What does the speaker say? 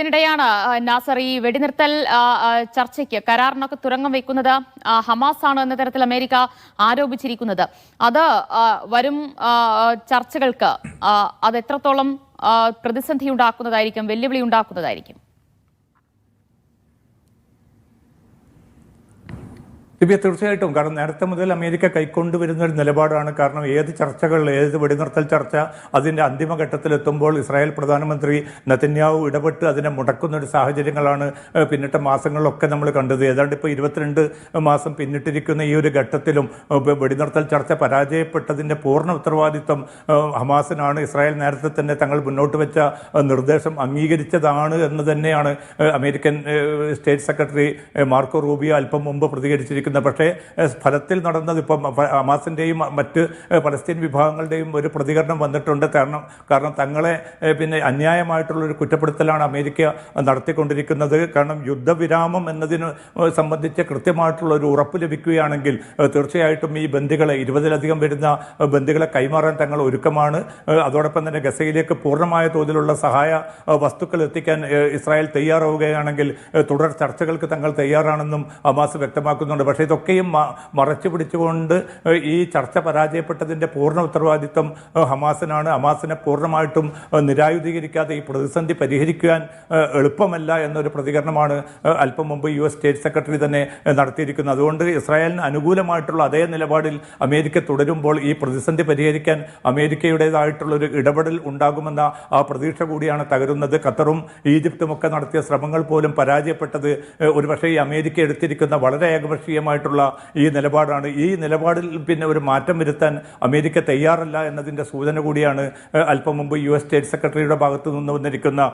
ഇതിനിടെയാണ് നാസർ ഈ വെടിനിർത്തൽ ചർച്ചയ്ക്ക് കരാറിനൊക്കെ തുരങ്കം വയ്ക്കുന്നത് ഹമാസ് ആണ് എന്ന തരത്തിൽ അമേരിക്ക ആരോപിച്ചിരിക്കുന്നത്. അത് വരും ചർച്ചകൾക്ക് അത് എത്രത്തോളം പ്രതിസന്ധി ഉണ്ടാക്കുന്നതായിരിക്കും വെല്ലുവിളി ഉണ്ടാക്കുന്നതായിരിക്കും? ദിവ്യ തീർച്ചയായിട്ടും. കാരണം നേരത്തെ മുതൽ അമേരിക്ക കൈക്കൊണ്ടുവരുന്ന ഒരു നിലപാടാണ്. കാരണം ഏത് ചർച്ചകൾ ഏത് വെടിനിർത്തൽ ചർച്ച അതിന്റെ അന്തിമഘട്ടത്തിലെത്തുമ്പോൾ ഇസ്രായേൽ പ്രധാനമന്ത്രി നത്തന്യാവു ഇടപെട്ട് അതിനെ മുടക്കുന്ന ഒരു സാഹചര്യങ്ങളാണ് പിന്നിട്ട മാസങ്ങളിലൊക്കെ നമ്മൾ കണ്ടത്. ഏതാണ്ട് ഇപ്പോൾ ഇരുപത്തിരണ്ട് മാസം പിന്നിട്ടിരിക്കുന്ന ഈ ഒരു ഘട്ടത്തിലും വെടിനിർത്തൽ ചർച്ച പരാജയപ്പെട്ടതിന്റെ പൂർണ ഉത്തരവാദിത്വം ഹമാസിനാണ്. ഇസ്രായേൽ നേരത്തെ തന്നെ തങ്ങൾ മുന്നോട്ട് വെച്ച നിർദ്ദേശം അംഗീകരിച്ചതാണ് എന്ന് തന്നെയാണ് American state secretary Marco Rubio അല്പം മുമ്പ് പ്രതികരിച്ചിരിക്കുന്നത്. പക്ഷേ ഫലത്തിൽ നടന്നത് ഇപ്പം ഹമാസിന്റെയും മറ്റ് പലസ്തീൻ വിഭാഗങ്ങളുടെയും ഒരു പ്രതികരണം വന്നിട്ടുണ്ട്. കാരണം കാരണം തങ്ങളെ പിന്നെ അന്യായമായിട്ടുള്ള ഒരു കുറ്റപ്പെടുത്തലാണ് അമേരിക്ക നടത്തിക്കൊണ്ടിരിക്കുന്നത്. കാരണം യുദ്ധവിരാമം എന്നതിന് സംബന്ധിച്ച് കൃത്യമായിട്ടുള്ള ഒരു ഉറപ്പ് ലഭിക്കുകയാണെങ്കിൽ തീർച്ചയായിട്ടും ഈ ബന്ദികളെ ഇരുപതിലധികം വരുന്ന ബന്ധികളെ കൈമാറാൻ തങ്ങൾ ഒരുക്കമാണ്. അതോടൊപ്പം തന്നെ ഗസയിലേക്ക് പൂർണമായ തോതിലുള്ള സഹായ വസ്തുക്കൾ എത്തിക്കാൻ ഇസ്രായേൽ തയ്യാറാവുകയാണെങ്കിൽ തുടർ ചർച്ചകൾക്ക് തങ്ങൾ തയ്യാറാണെന്നും അമാസ് വ്യക്തമാക്കുന്നുണ്ട്. പക്ഷേ ഇതൊക്കെയും മറച്ചു പിടിച്ചുകൊണ്ട് ഈ ചർച്ച പരാജയപ്പെട്ടതിന്റെ പൂർണ ഉത്തരവാദിത്വം ഹമാസിനാണ്. ഹമാസിനെ പൂർണമായിട്ടും നിരായുധീകരിക്കാതെ ഈ പ്രതിസന്ധി പരിഹരിക്കാൻ എളുപ്പമല്ല എന്നൊരു പ്രതികരണമാണ് അല്പം മുമ്പ് യു എസ് സ്റ്റേറ്റ് സെക്രട്ടറി തന്നെ നടത്തിയിരിക്കുന്നത്. അതുകൊണ്ട് ഇസ്രായേലിന് അനുകൂലമായിട്ടുള്ള അതേ നിലപാടിൽ അമേരിക്ക തുടരുമ്പോൾ ഈ പ്രതിസന്ധി പരിഹരിക്കാൻ അമേരിക്കയുടേതായിട്ടുള്ള ഒരു ഇടപെടൽ ഉണ്ടാകുമെന്ന ആ പ്രതീക്ഷ കൂടിയാണ് തകരുന്നത്. ഖത്തറും ഈജിപ്തും ഒക്കെ നടത്തിയ ശ്രമങ്ങൾ പോലും പരാജയപ്പെട്ടത് ഒരുപക്ഷെ ഈ അമേരിക്ക എടുത്തിരിക്കുന്ന വളരെ ഏകപക്ഷീയമായിട്ടുള്ള ഈ നിലപാടാണ്. ഈ നിലപാടിൽ പിന്നെ ഒരു മാറ്റം വരുത്താൻ അമേരിക്ക തയ്യാറല്ല എന്നതിന്റെ സൂചന കൂടിയാണ് അല്പം മുമ്പ് യു എസ് സ്റ്റേറ്റ് സെക്രട്ടറിയുടെ ഭാഗത്തു നിന്ന് വന്നിരിക്കുന്ന